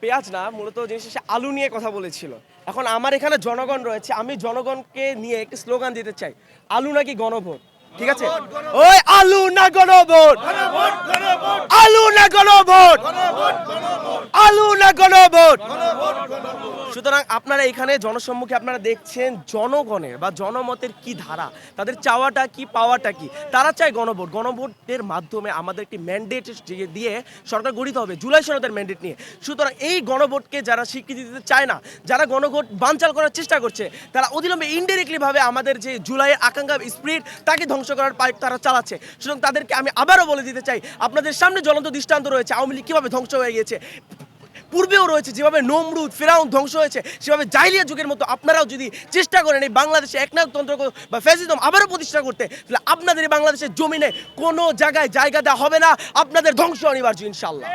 পেঁয়াজ না মূলত জিনিস সে আলু নিয়ে কথা বলেছিল। এখন আমার এখানে জনগণ রয়েছে আমি জনগণকে নিয়ে একটি স্লোগান দিতে চাই আলু নাকি গণভোট? ঠিক আছে? ওই আলু না গণভোট? আলু না গণভোট? আলু না গণভোট। সুতরাং আপনারা এখানে জনসম্মুখে আপনারা দেখছেন জনগণের বা জনমতের কি ধারা, তাদের চাওয়াটা কি, পাওয়াটা কি? তারা চায় গণভোট। গণভোটের মাধ্যমে আমাদের একটি ম্যান্ডেট দিয়ে সরকার গঠিত হবে, জুলাই সনদের ম্যান্ডেট নিয়ে। সুতরাং এই গণভোটকে যারা স্বীকৃতি দিতে চায় না, যারা গণভোট বানচাল করার চেষ্টা করছে, তারা অবিলম্বে ইনডাইরেক্টলি ভাবে আমাদের যে জুলাইয়ের আকাঙ্ক্ষা স্পিরিট তাকে ধ্বংস করার পাইপ তারা চালাচ্ছে। সুতরাং তাদেরকে আমি আবারও বলে দিতে চাই, আপনাদের সামনে জ্বলন্ত দৃষ্টান্ত রয়েছে, আওয়ামী লীগ কীভাবে ধ্বংস হয়ে গিয়েছে? পূর্বেও রয়েছে, যেভাবে নমরুদ, ফেরাউন ধ্বংস হয়েছে, সেভাবে জাইলিয়া যুগের মতো আপনারাও যদি চেষ্টা করেন এই বাংলাদেশে একনায়কতন্ত্র বা ফ্যাসিজম আবারও প্রতিষ্ঠা করতে, তাহলে আপনাদের এই বাংলাদেশের জমিনে কোনো জায়গায় জায়গা দেওয়া হবে না, আপনাদের ধ্বংস অনিবার্য ইনশাল্লাহ